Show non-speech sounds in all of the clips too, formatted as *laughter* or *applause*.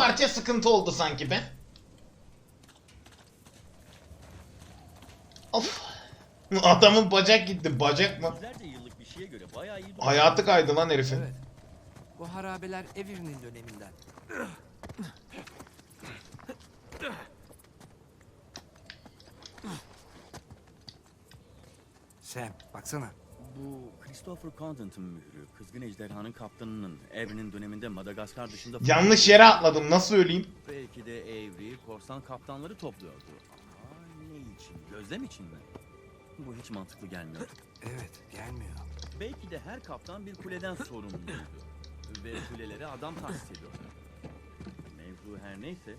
parça sıkıntı oldu sanki be. Of. Adamın bacak gitti. Bacak mı? Yüzlerce yıllık bir şeye göre bayağı iyi. Hayatı kaydı lan herifin. Evet. Bu harabeler ev evinin döneminden. Sam, baksana. Bu Christopher Condon'ın mührü, Kızgın Ejderhanın kaptanının Evrenin döneminde Madagaskar dışında... *laughs* Yanlış yere atladım. Nasıl öleyim? Belki de Avery korsan kaptanları topluyordu. Ama ne için? Gözlem için mi? Bu hiç mantıklı gelmiyor. *laughs* Evet, gelmiyor. Belki de her kaptan bir kuleden sorumluydu. Ve kulelere adam tahsis ediyordu. Mevzu her neyse,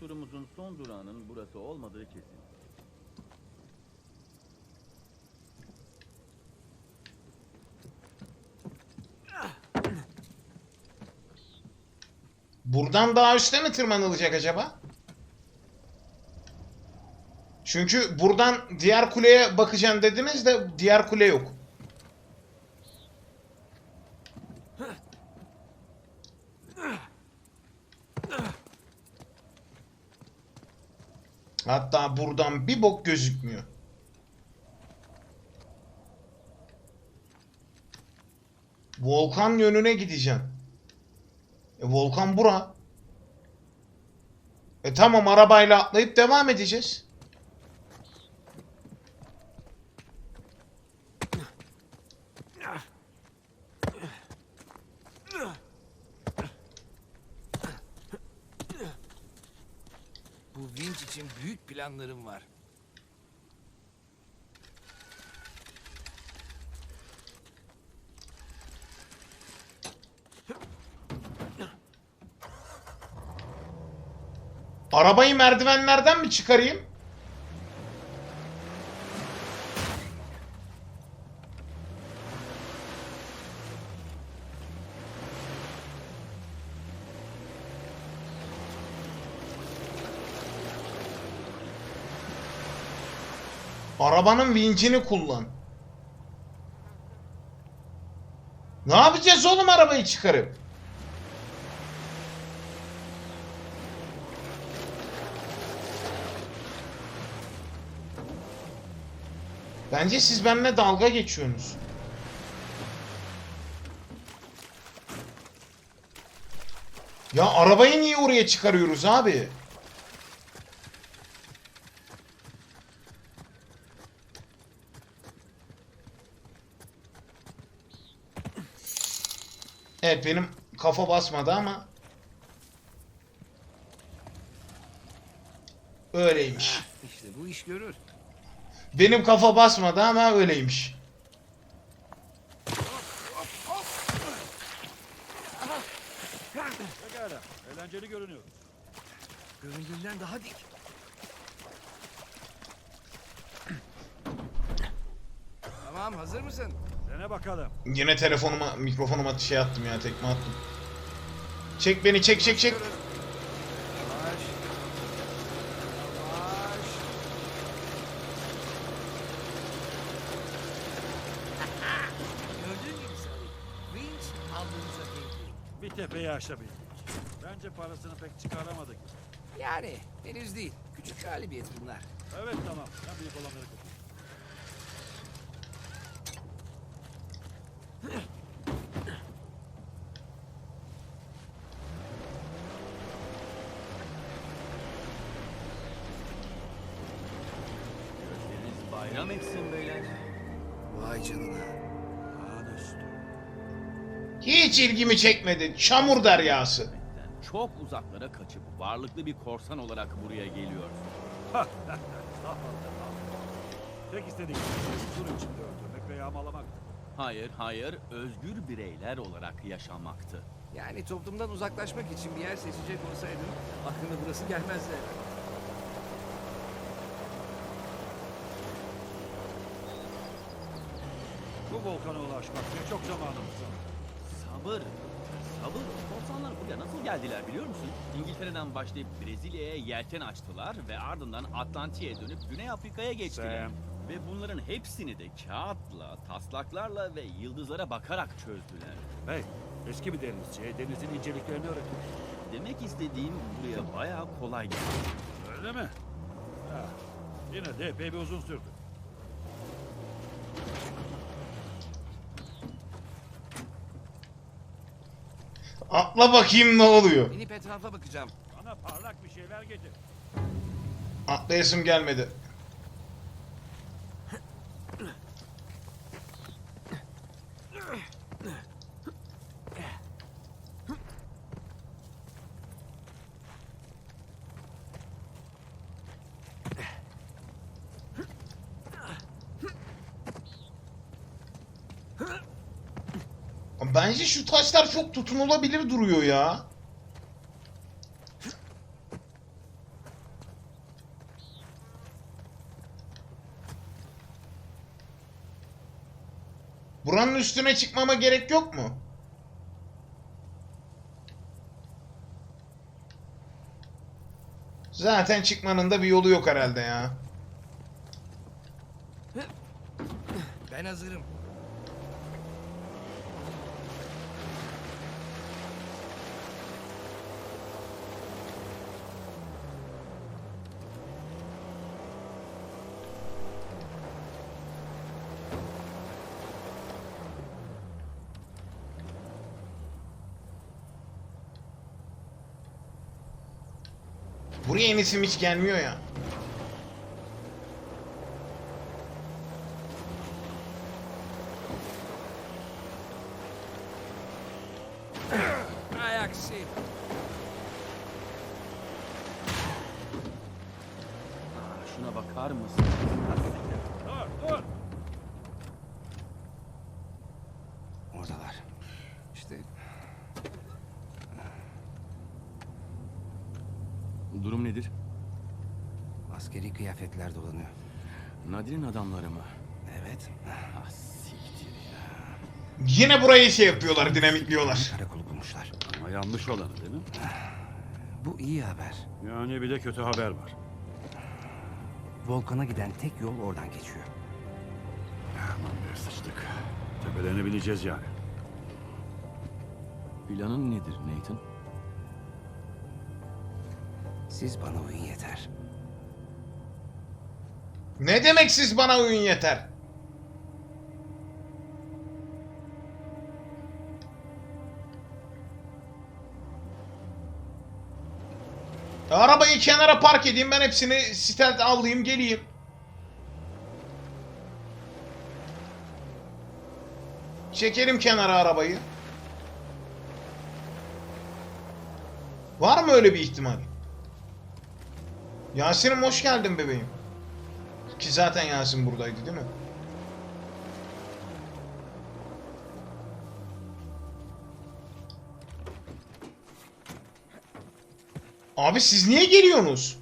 turumuzun son durağının burası olmadığı kesin. Buradan daha üste mi tırmanılacak acaba? Çünkü buradan diğer kuleye bakacağım dediniz de diğer kule yok. Hatta buradan bir bok gözükmüyor. Volkan yönüne gideceğim. E, volkan bura. E tamam arabayla atlayıp devam edeceğiz. Bu vinç için büyük planlarım var. Arabayı merdivenlerden mi çıkarayım? Arabanın vincini kullan. Ne yapacağız oğlum arabayı çıkarıp? Bence siz benimle dalga geçiyorsunuz. Ya arabayı niye oraya çıkarıyoruz abi? Evet benim kafa basmadı ama öyleymiş. İşte bu iş görür. Benim kafa basmadı ama öyleymiş. Pekala, eğlenceli görünüyor. Göründüğünden daha dik. Tamam, hazır mısın? Dene bakalım. Yine telefonuma, mikrofonuma şey attım ya, tekme attım. Çek beni, çek çek çek. Yavaş. Yavaş. Gördüğün gibi Sally. Vinç aldığımıza değil. Bir tepeyi aşabildik. Bence parasını pek çıkaramadık. Yani henüz değil. Küçük galibiyet bunlar. Evet tamam, ben büyük olanları kurtuldum. Gözleriniz bayram etsin beyler. Vay canına. Hiç ilgimi çekmedi. Çamur deryası. Çok uzaklara kaçıp varlıklı bir korsan olarak buraya geliyorsun. *laughs* Tek istediğim huzur içinde öldürmek ve yağmalamaktı. Hayır, hayır, özgür bireyler olarak yaşamaktı. Yani toplumdan uzaklaşmak için bir yer seçecek olsaydın aklına burası gelmezdi. Bu volkana ulaşmak için çok zamanımız var. Sabır, sabır. Korsanlar buraya nasıl geldiler biliyor musun? İngiltere'den başlayıp Brezilya'ya yelken açtılar ve ardından Atlantik'e dönüp Güney Afrika'ya geçtiler. Sam. Ve bunların hepsini de kağıtla, taslaklarla ve yıldızlara bakarak çözdüler. Hey, Eski bir denizci, denizin inceliklerini öğretmiş. Demek istediğim buraya bayağı kolay geldi. Öyle mi? Ha, yine de epey bir uzun sürdü. Atla bakayım ne oluyor. İnip etrafa bakacağım. Bana parlak bir şeyler getir. Atlayasım gelmedi. Bence şu taşlar çok tutunulabilir duruyor ya. Buranın üstüne çıkmama gerek yok mu? Zaten çıkmanın da bir yolu yok herhalde ya. Ben hazırım. Buraya inisim hiç gelmiyor ya. Ay aksi. Aa, şuna bakar mısın? Dur, dur. Oradalar. İşte Durum nedir? askeri kıyafetler dolanıyor. Nadir'in adamları mı? Evet. Ah siktir ya. Yine burayı şey yapıyorlar, dinamitliyorlar. Karakolu bulmuşlar. Ama yanlış olanı değil mi? Bu iyi haber. Yani bir de kötü haber var. Volkan'a giden tek yol oradan geçiyor. Aman be sıçtık. Tepelerini bileceğiz yani. Planın nedir Nathan? Siz bana uyun yeter. Ne demek siz bana uyun yeter? Arabayı kenara park edeyim ben hepsini stealth avlayayım geleyim. Çekelim kenara arabayı. Var mı öyle bir ihtimal? Yasin'im hoş geldin bebeğim. Ki zaten Yasin buradaydı değil mi? Abi siz niye geliyorsunuz?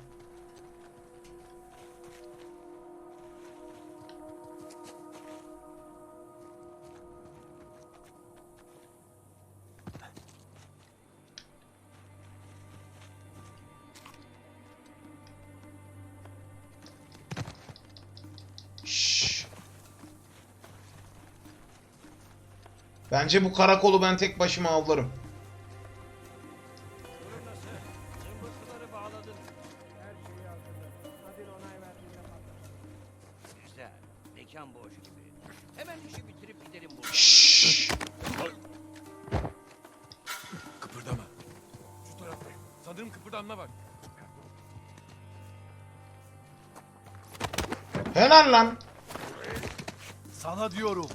Bence bu karakolu ben tek başıma avlarım. Mekan boş gibi. Hemen işi bitirip gidelim buradan. Şşş. Kıpırdama. Şu tarafta. Sanırım kıpırdanma var. Helal lan. Sana diyorum.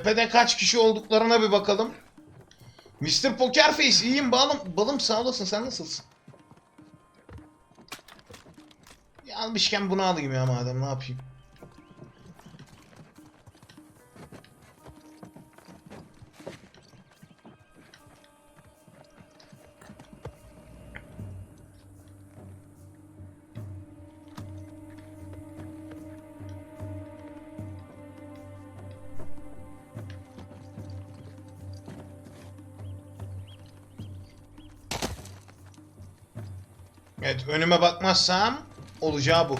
Tepede kaç kişi olduklarına bir bakalım. Mr. Pokerface iyiyim balım. Balım sağ olasın sen nasılsın? Almışken bunu alayım ya madem ne yapayım. Önüme bakmazsam olacağı bu.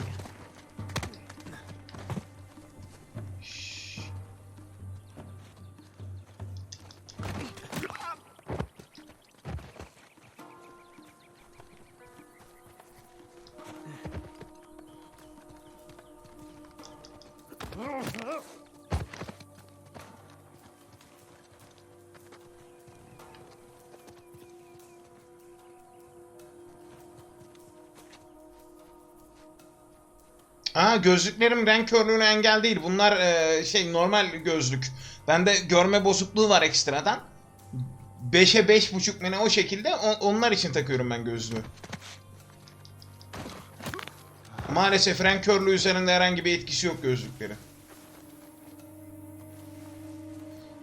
Şşş. Aa gözlüklerim renk körlüğüne engel değil. Bunlar e, şey normal gözlük. Bende görme bozukluğu var ekstradan. 5'e 5.5 mu ne o şekilde o- onlar için takıyorum ben gözlüğü. Maalesef renk körlüğü üzerinde herhangi bir etkisi yok gözlüklerin.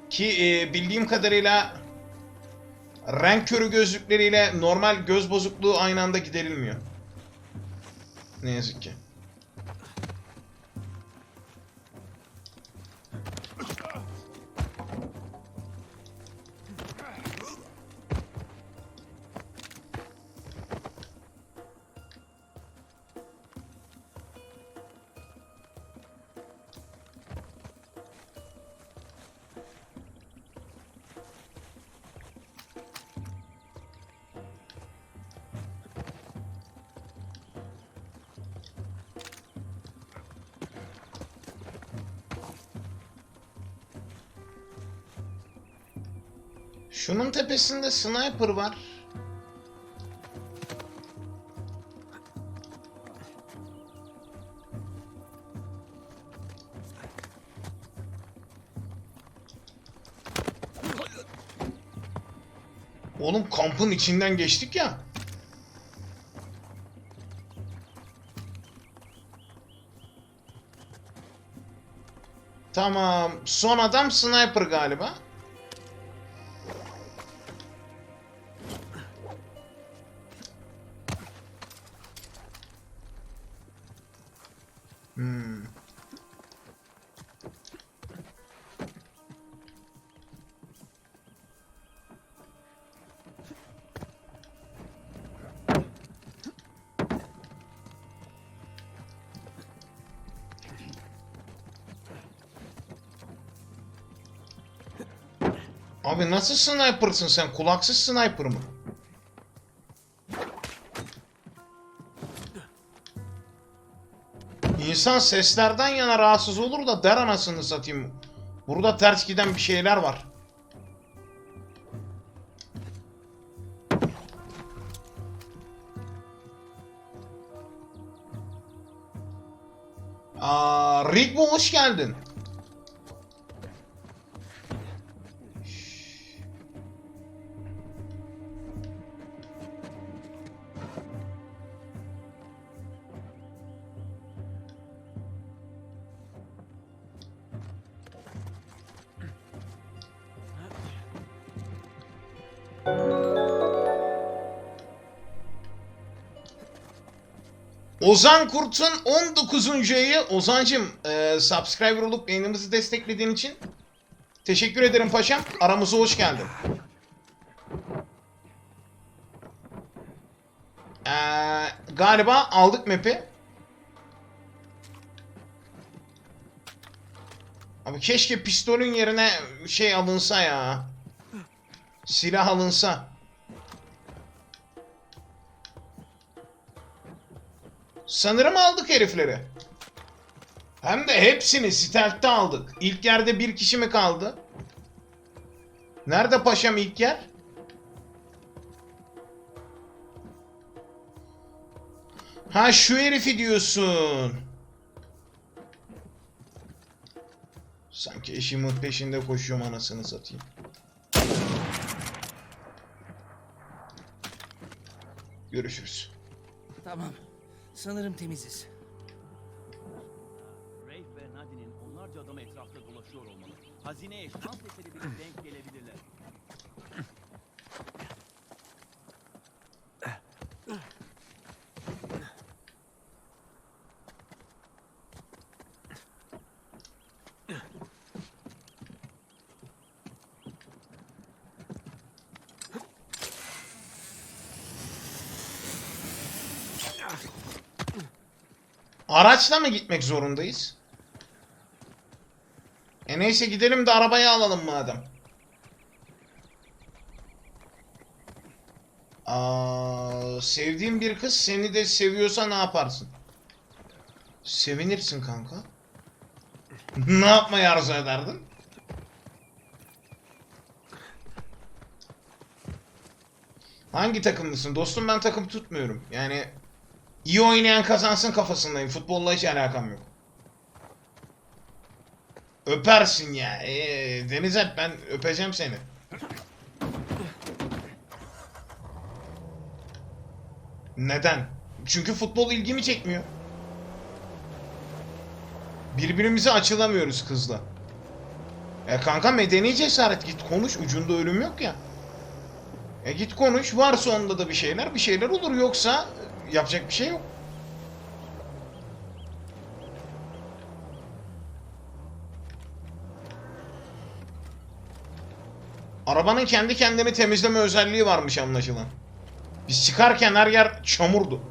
Ki e, bildiğim kadarıyla renk körü gözlükleriyle normal göz bozukluğu aynı anda giderilmiyor. Ne yazık ki. Tepesinde sniper var. Oğlum kampın içinden geçtik ya. Tamam. Son adam sniper galiba. Abi nasıl sniper'sın sen? Kulaksız sniper mı? İnsan seslerden yana rahatsız olur da der anasını satayım. Burada ters giden bir şeyler var. Aa, Rigbo hoş geldin. Ozan Kurt'un 19. ayı. Ozancım e, subscriber olup yayınımızı desteklediğin için teşekkür ederim paşam. Aramıza hoş geldin. Ee, galiba aldık map'i. Abi keşke pistolün yerine şey alınsa ya. Silah alınsa. Sanırım aldık herifleri. Hem de hepsini stealth'te aldık. İlk yerde bir kişi mi kaldı? Nerede paşam ilk yer? Ha şu herifi diyorsun. Sanki eşimin peşinde koşuyorum anasını satayım. Görüşürüz. Tamam. Sanırım temiziz. Rafe ve Nadine'in onlarca adam etrafta dolaşıyor olmalı. Hazineye şans eseri bile denk gelebilirler. Araçla mı gitmek zorundayız? E neyse gidelim de arabayı alalım madem. Aa, sevdiğin bir kız seni de seviyorsa ne yaparsın? Sevinirsin kanka. *laughs* ne yapmayı arzu ederdin? Hangi takımlısın? Dostum ben takım tutmuyorum. Yani iyi oynayan kazansın kafasındayım. Futbolla hiç alakam yok. Öpersin ya. Ee, Deniz ben öpeceğim seni. Neden? Çünkü futbol ilgimi çekmiyor. Birbirimize açılamıyoruz kızla. E kanka medeni cesaret git konuş ucunda ölüm yok ya. E git konuş varsa onda da bir şeyler bir şeyler olur yoksa yapacak bir şey yok. Arabanın kendi kendini temizleme özelliği varmış anlaşılan. Biz çıkarken her yer çamurdu.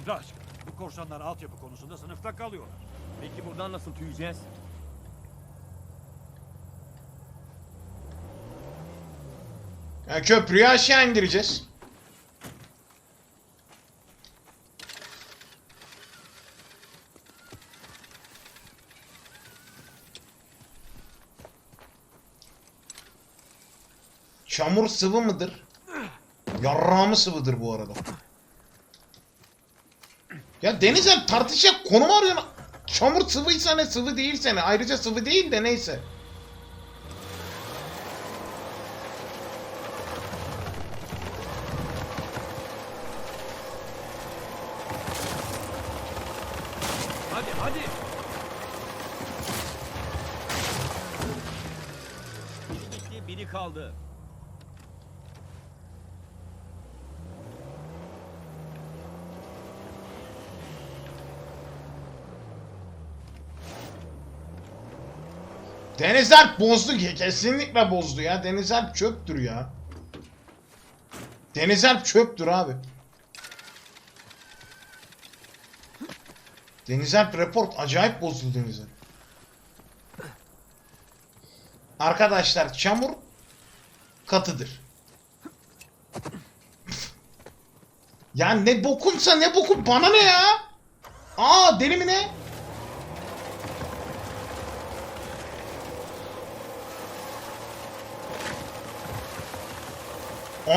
Aşkına. Bu korsanlar altyapı konusunda sınıfta kalıyorlar. Peki buradan nasıl tüyeceğiz? Ya köprüyü aşağı indireceğiz. Çamur sıvı mıdır? Yarrağımı sıvıdır bu arada. Ya Deniz abi tartışacak konu mu arıyorsun? Çamur sıvıysa ne sıvı değilse ne? Ayrıca sıvı değil de neyse. Hadi hadi. Biri gitti, biri kaldı. Deniz Alp bozdu ki kesinlikle bozdu ya. Deniz Alp çöptür ya. Deniz Alp çöptür abi. Deniz Alp report acayip bozdu Deniz Alp. Arkadaşlar çamur katıdır. ya ne bokunsa ne bokun bana ne ya? Aa deli mi ne?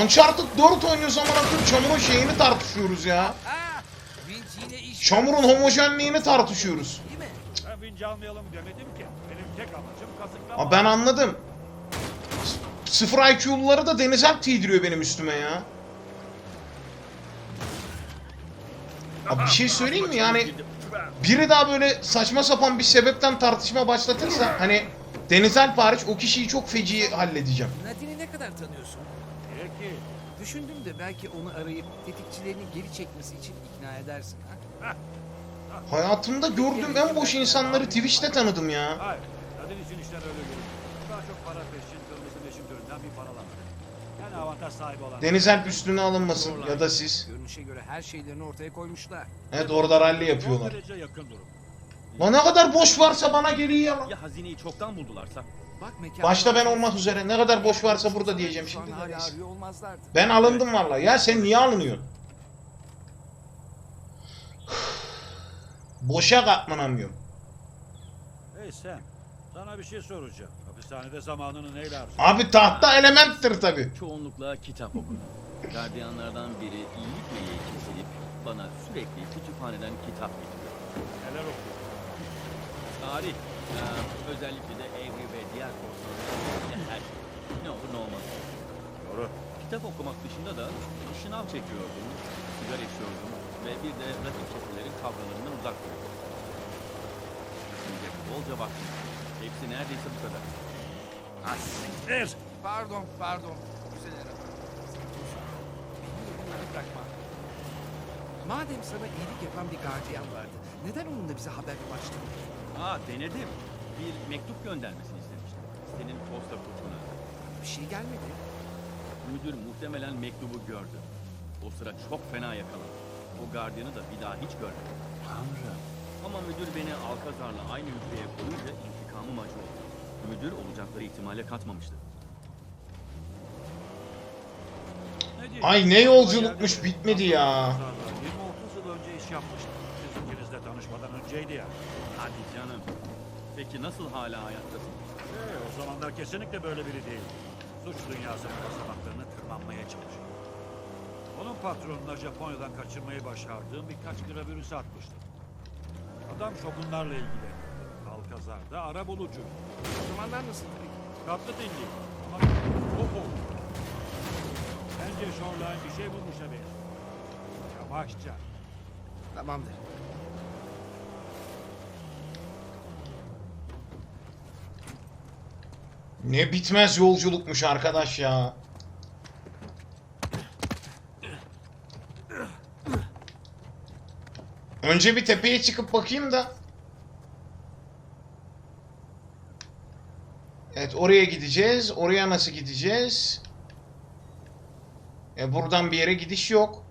Uncharted 4 oynuyoruz ama akıl çamurun şeyini tartışıyoruz ya. Çamurun homojenliğini tartışıyoruz. mi? Ben anladım. Sıfır IQ'luları da Deniz Alp giydiriyor benim üstüme ya. Abi bir şey söyleyeyim mi yani biri daha böyle saçma sapan bir sebepten tartışma başlatırsa hani Deniz Alp hariç o kişiyi çok feci halledeceğim. Nadine'i ne kadar tanıyorsun? Peki. Düşündüm de belki onu arayıp tetikçilerini geri çekmesi için ikna edersin ha? Hayatımda gördüğüm en boş insanları Twitch'te tanıdım ya. Hayır. Kadın için işler öyle görünüyor. Daha çok para peşin, kırmızı meşin türünden bir paralar. Yani avantaj sahibi olan. Deniz Alp üstüne alınmasın ya da siz. Görünüşe göre her şeylerini ortaya koymuşlar. Evet orada rally Son yapıyorlar. derece yakın durum. Lan ne kadar boş varsa bana geliyor ya. Ya hazineyi çoktan buldularsa? Bak mekan. Başta ben olmak üzere ne kadar boş varsa burada diyeceğim şimdi. de hala neyse. arıyor olmazlardı. Ben alındım vallahi. Ya sen niye alınıyorsun? Boşa katlanamıyorum. Hey sen. Sana bir şey soracağım. Hapishanede zamanını neyle harcadın? Abi tahta elementtir tabi. Çoğunlukla kitap okudum. Gardiyanlardan biri iyilik meleği kesilip bana sürekli kütüphaneden kitap getiriyor. Neler okuyorsun? Tarih, eee, özellikle de Avery ve diğer konularda her şey. Ne olur ne olmaz. Doğru. Kitap okumak dışında da şınav çekiyordum, sigara içiyordum ve bir de rakip çetelerin kavgalarından uzak duruyordum. Düşünecek bolca vaktim. var. Hepsi neredeyse bu kadar. Siktir! Pardon, pardon. Güzel araba. Bırakma. Madem sana iyilik yapan bir gardiyan vardı, neden onunla bize haber ulaştırmadın? Aa denedim. Bir mektup göndermesini istemiştim. Senin posta kutuna. Bir şey gelmedi. Müdür muhtemelen mektubu gördü. O sıra çok fena yakalandı. O gardiyanı da bir daha hiç görmedim. Tanrım. Ama müdür beni Alkazar'la aynı hücreye koyunca intikamım acı oldu. Müdür olacakları ihtimale katmamıştı. Ay ne yolculukmuş bitmedi ya. 20-30 yıl önce iş yapmıştım. Siz ikinizle tanışmadan önceydi ya. Hadi canım. Peki nasıl hala hayattasın? Ee, o zamanlar kesinlikle böyle biri değil. Suç dünyasının basamaklarını tırmanmaya çalışıyor. Onun patronuna Japonya'dan kaçırmayı başardığım birkaç gravürü satmıştım. Adam şogunlarla ilgileniyordu. Alkazar'da ara bulucu. O zamanlar nasıl peki? Tatlı dilli. Ama oho. Bence Shoreline bir şey bulmuşa benziyor. Yavaşça. Tamamdır. Ne bitmez yolculukmuş arkadaş ya. Önce bir tepeye çıkıp bakayım da. Evet oraya gideceğiz. Oraya nasıl gideceğiz? E buradan bir yere gidiş yok.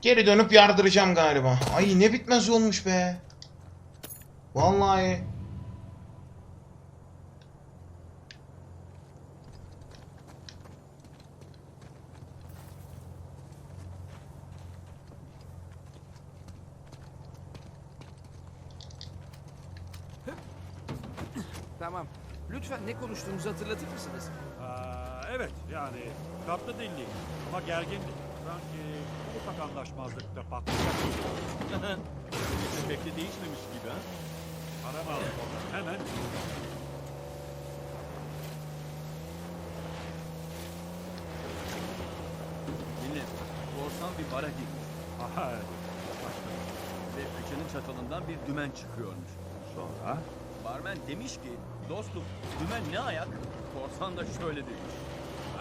Geri dönüp yardıracağım galiba. Ay ne bitmez yolmuş be. Vallahi. Tamam. Lütfen ne konuştuğumuzu hatırlatır mısınız? Aa, evet yani tatlı dilli ama gergindi. Sanki ufak anlaşmazlıkta patlayacak. Pek de değişmemiş gibi ha? Arama alın oradan hemen. Dinle. Korsan bir bara girmiş. Aha, evet. Ve fıçının çatalından bir dümen çıkıyormuş. Sonra? Barmen demiş ki, dostum dümen ne ayak? Korsan da şöyle demiş.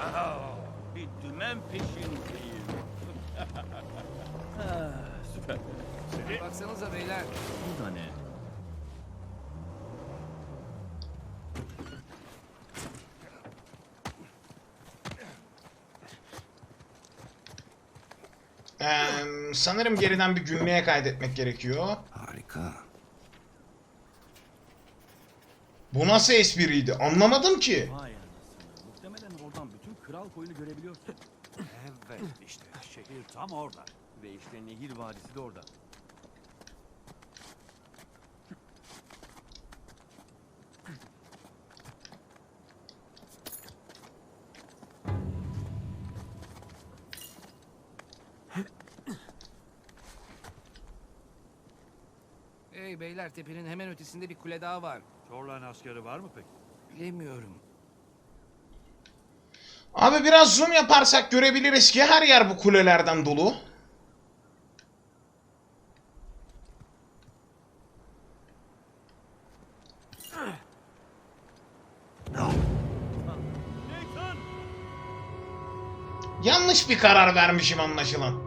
Aha, bir dümen peşindeyim. *laughs* Ah, Süper. Seni Baksanıza beyler. Bu da ne? Eee, sanırım geriden bir günlüğe kaydetmek gerekiyor. Harika. Bu nasıl espriydi? Anlamadım ki. Vay anasını. Muhtemelen oradan bütün kral koyunu görebiliyorsun. Evet işte şehir tam orada. Ve işte nehir vadisi de orada. Hey beyler tepenin hemen ötesinde bir kule daha var. Shoreline askeri var mı peki? Bilemiyorum. Abi biraz zoom yaparsak görebiliriz ki her yer bu kulelerden dolu. Nathan! Yanlış bir karar vermişim anlaşılan.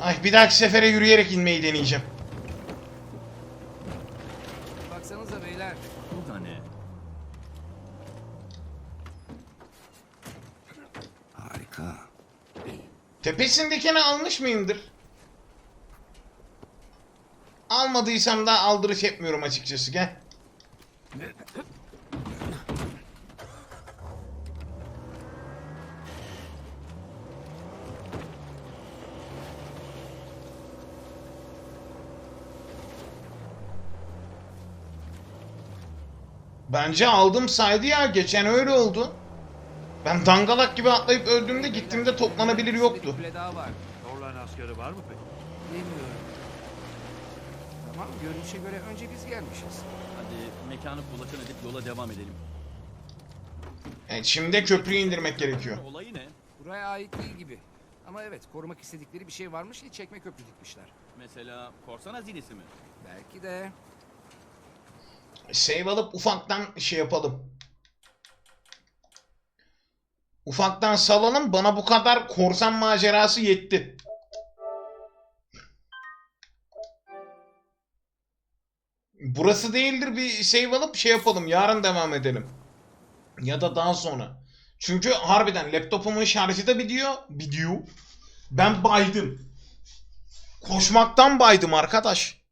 Ay bir dahaki sefere yürüyerek inmeyi deneyeceğim. Baksanıza beyler. Bu da ne? Harika. Tepesindekini almış mıyımdır? Almadıysam da aldırış etmiyorum açıkçası gel. Bence aldım saydı ya geçen öyle oldu. Ben dangalak gibi atlayıp öldüğümde gittiğimde toplanabilir Bir yoktu. kule daha var. Shoreline askeri var mı peki? Bilmiyorum. Tamam görünüşe göre önce biz gelmişiz. Hadi mekanı kulaçan edip yola devam edelim. Evet, şimdi köprüyü indirmek gerekiyor. Olayı ne? Buraya ait değil gibi. Ama evet korumak istedikleri bir şey varmış ki çekme köprü dikmişler. Mesela korsan hazinesi mi? Belki de save alıp ufaktan şey yapalım. Ufaktan salalım. Bana bu kadar korsan macerası yetti. Burası değildir bir save alıp şey yapalım. Yarın devam edelim. Ya da daha sonra. Çünkü harbiden laptopumun şarjı da bitiyor. Bitiyor. Ben baydım. Koşmaktan baydım arkadaş.